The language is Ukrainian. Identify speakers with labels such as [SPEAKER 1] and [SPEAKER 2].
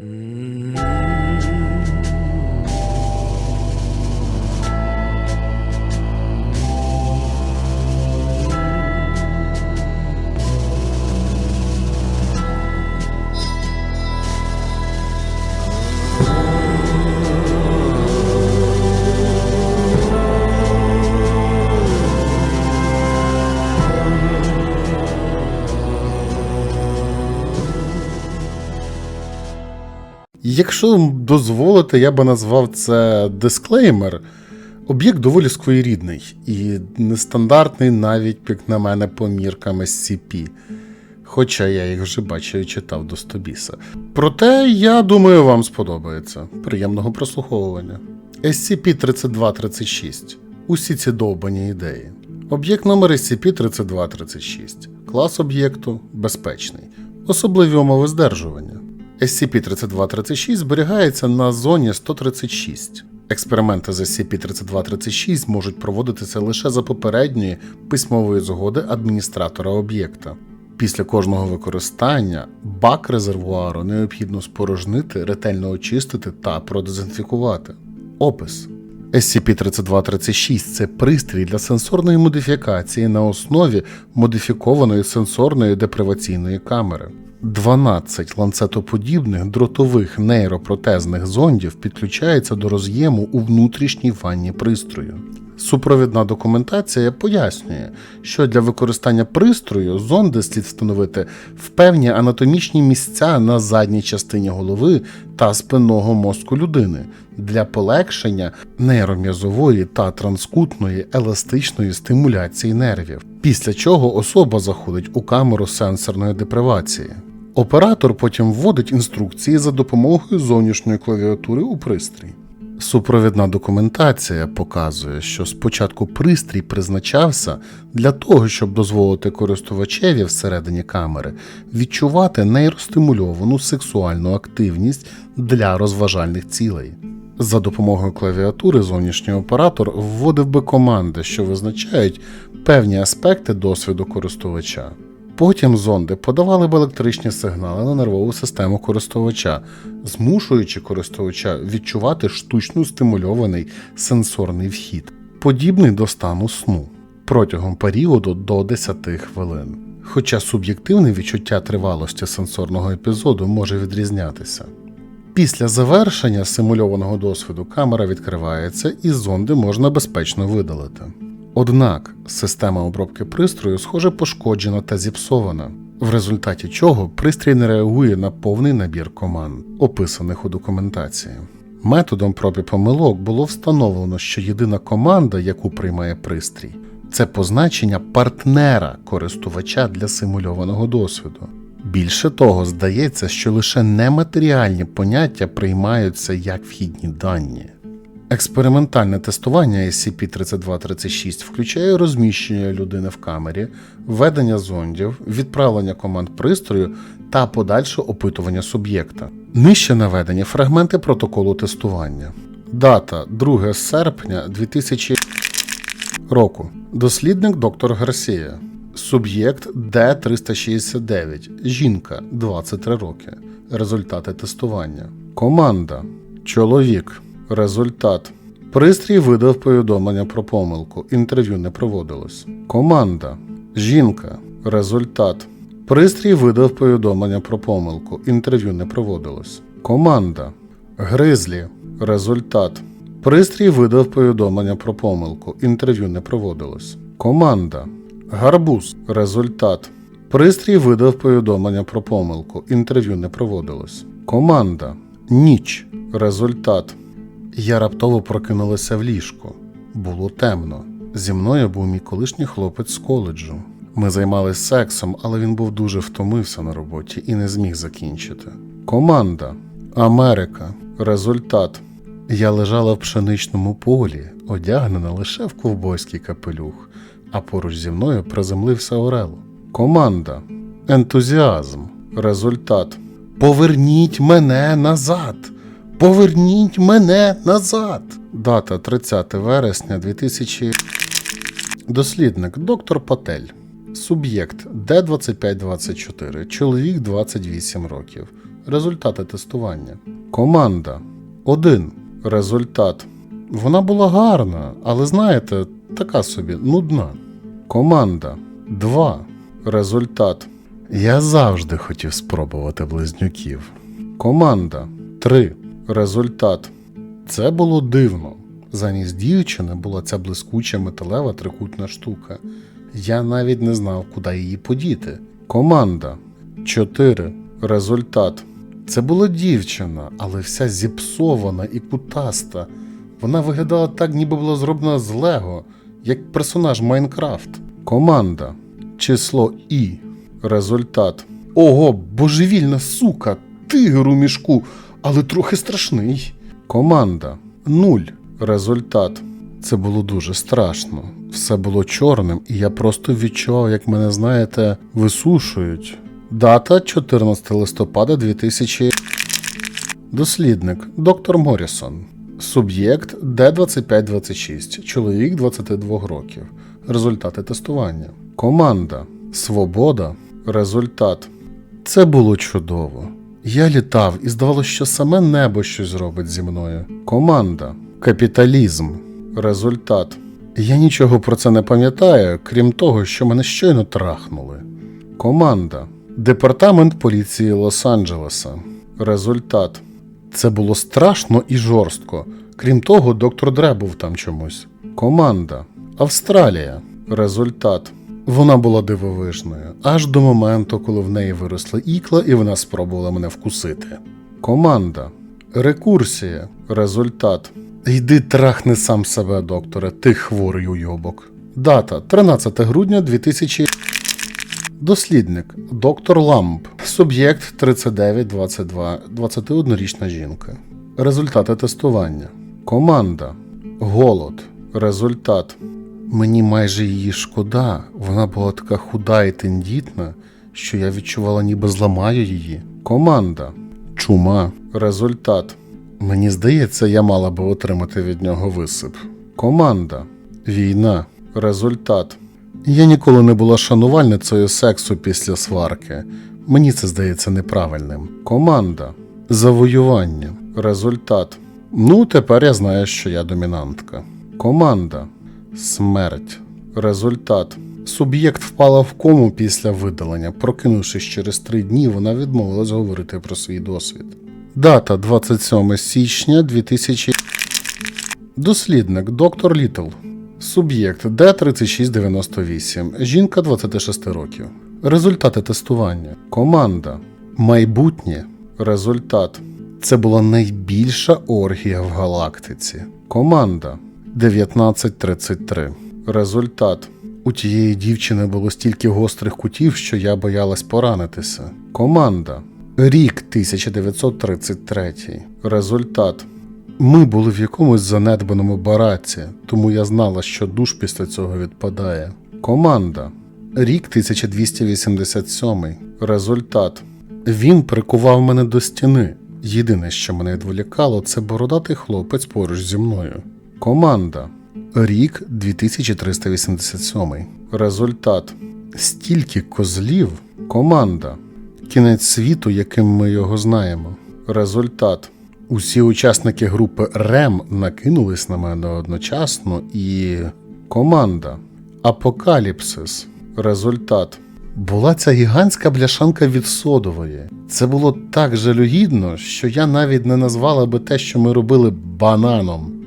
[SPEAKER 1] Mm. Якщо дозволите, я би назвав це дисклеймер. Об'єкт доволі своєрідний і нестандартний навіть, як на мене, по міркам SCP. Хоча я їх вже бачив і читав до Стобіса. Проте, я думаю, вам сподобається. Приємного прослуховування. SCP-3236. Усі ці довбані ідеї. Об'єкт номер SCP-3236. Клас об'єкту безпечний. Особливі умови здержування. SCP-3236 зберігається на зоні 136. Експерименти з SCP-3236 можуть проводитися лише за попередньої письмової згоди адміністратора об'єкта. Після кожного використання бак резервуару необхідно спорожнити, ретельно очистити та продезінфікувати. Опис SCP-3236 це пристрій для сенсорної модифікації на основі модифікованої сенсорної деприваційної камери. 12 ланцетоподібних дротових нейропротезних зондів підключається до роз'єму у внутрішній ванні пристрою. Супровідна документація пояснює, що для використання пристрою зонди слід встановити в певні анатомічні місця на задній частині голови та спинного мозку людини для полегшення нейром'язової та транскутної еластичної стимуляції нервів, після чого особа заходить у камеру сенсорної депривації. Оператор потім вводить інструкції за допомогою зовнішньої клавіатури у пристрій. Супровідна документація показує, що спочатку пристрій призначався для того, щоб дозволити користувачеві всередині камери відчувати нейростимульовану сексуальну активність для розважальних цілей. За допомогою клавіатури зовнішній оператор вводив би команди, що визначають певні аспекти досвіду користувача. Потім зонди подавали б електричні сигнали на нервову систему користувача, змушуючи користувача відчувати штучно стимульований сенсорний вхід, подібний до стану сну протягом періоду до 10 хвилин. Хоча суб'єктивне відчуття тривалості сенсорного епізоду може відрізнятися. Після завершення симульованого досвіду камера відкривається і зонди можна безпечно видалити. Однак система обробки пристрою, схоже, пошкоджена та зіпсована, в результаті чого пристрій не реагує на повний набір команд, описаних у документації. Методом проб і помилок було встановлено, що єдина команда, яку приймає пристрій, це позначення партнера користувача для симульованого досвіду. Більше того, здається, що лише нематеріальні поняття приймаються як вхідні дані. Експериментальне тестування SCP-3236 включає розміщення людини в камері, введення зондів, відправлення команд пристрою та подальше опитування суб'єкта. Нижче наведені фрагменти протоколу тестування. Дата 2 серпня 2000 року. Дослідник доктор Гарсія. Суб'єкт Д369. Жінка 23 роки. Результати тестування. Команда. Чоловік. Результат. Пристрій видав повідомлення про помилку. Інтерв'ю не проводилось. Команда. Жінка. Результат. Пристрій видав повідомлення про помилку. Інтерв'ю не проводилось. Команда. Гризлі. Результат. Пристрій видав повідомлення про помилку. Інтерв'ю не проводилось. Команда. Гарбуз. Результат. Пристрій видав повідомлення про помилку. Інтерв'ю не проводилось. Команда. Ніч. Результат. Я раптово прокинулася в ліжку. Було темно. Зі мною був мій колишній хлопець з коледжу. Ми займалися сексом, але він був дуже втомився на роботі і не зміг закінчити. Команда. Америка. Результат. Я лежала в пшеничному полі, одягнена лише в ковбойський капелюх, а поруч зі мною приземлився Орел. Команда. Ентузіазм. Результат. Поверніть мене назад. Поверніть мене назад. Дата 30 вересня 2000. Дослідник доктор Патель. Суб'єкт Д2524. Чоловік 28 років. Результати тестування. Команда 1. Результат. Вона була гарна, але знаєте, така собі нудна. Команда 2. Результат. Я завжди хотів спробувати близнюків. Команда 3. Результат. Це було дивно. Замість дівчини була ця блискуча металева трикутна штука. Я навіть не знав, куди її подіти. Команда 4. Результат. Це була дівчина, але вся зіпсована і кутаста. Вона виглядала так, ніби була зроблена з Лего, як персонаж Майнкрафт. Команда. Число І. Результат. Ого, божевільна сука, тигр у мішку, але трохи страшний. Команда. Нуль. Результат. Це було дуже страшно. Все було чорним, і я просто відчував, як мене, знаєте, висушують. Дата 14 листопада 2000. Дослідник доктор Морісон. Суб'єкт Д2526, чоловік 22 років. Результати тестування. Команда Свобода. Результат. Це було чудово. Я літав і здавалося, що саме небо щось зробить зі мною. Команда Капіталізм. Результат. Я нічого про це не пам'ятаю, крім того, що мене щойно трахнули. Команда Департамент поліції Лос-Анджелеса. Результат. Це було страшно і жорстко. Крім того, доктор Дре був там чомусь. Команда Австралія. Результат. Вона була дивовижною, аж до моменту, коли в неї виросла ікла і вона спробувала мене вкусити. Команда Рекурсія. Результат. Йди трахни сам себе, докторе, ти хворий уйобок. Дата 13 грудня 2000. Дослідник доктор Ламб. Суб'єкт 3922, 21-річна жінка. Результати тестування. Команда. Голод. Результат. Мені майже її шкода. Вона була така худа і тендітна, що я відчувала, ніби зламаю її. Команда. Чума. Результат. Мені здається, я мала би отримати від нього висип. Команда. Війна. Результат. Я ніколи не була шанувальницею сексу після сварки. Мені це здається неправильним. Команда. Завоювання. Результат. Ну, тепер я знаю, що я домінантка. Команда. Смерть. Результат. Суб'єкт впала в кому після видалення. Прокинувшись через три дні, вона відмовилась говорити про свій досвід. Дата 27 січня 2000. Дослідник доктор Літл. Суб'єкт Д3698. Жінка 26 років. Результати тестування. Команда. Майбутнє. Результат. Це була найбільша оргія в галактиці. Команда 1933. Результат. У тієї дівчини було стільки гострих кутів, що я боялась поранитися. Команда. Рік 1933. Результат. Ми були в якомусь занедбаному бараці, тому я знала, що душ після цього відпадає. Команда. Рік 1287. Результат. Він прикував мене до стіни. Єдине, що мене відволікало, це бородатий хлопець поруч зі мною. Команда. Рік 2387. Результат. Стільки козлів. Команда. Кінець світу, яким ми його знаємо. Результат. Усі учасники групи РЕМ накинулись на мене одночасно і. Команда. Апокаліпсис. Результат. Була ця гігантська бляшанка від содової. Це було так жалюгідно, що я навіть не назвала би те, що ми робили бананом.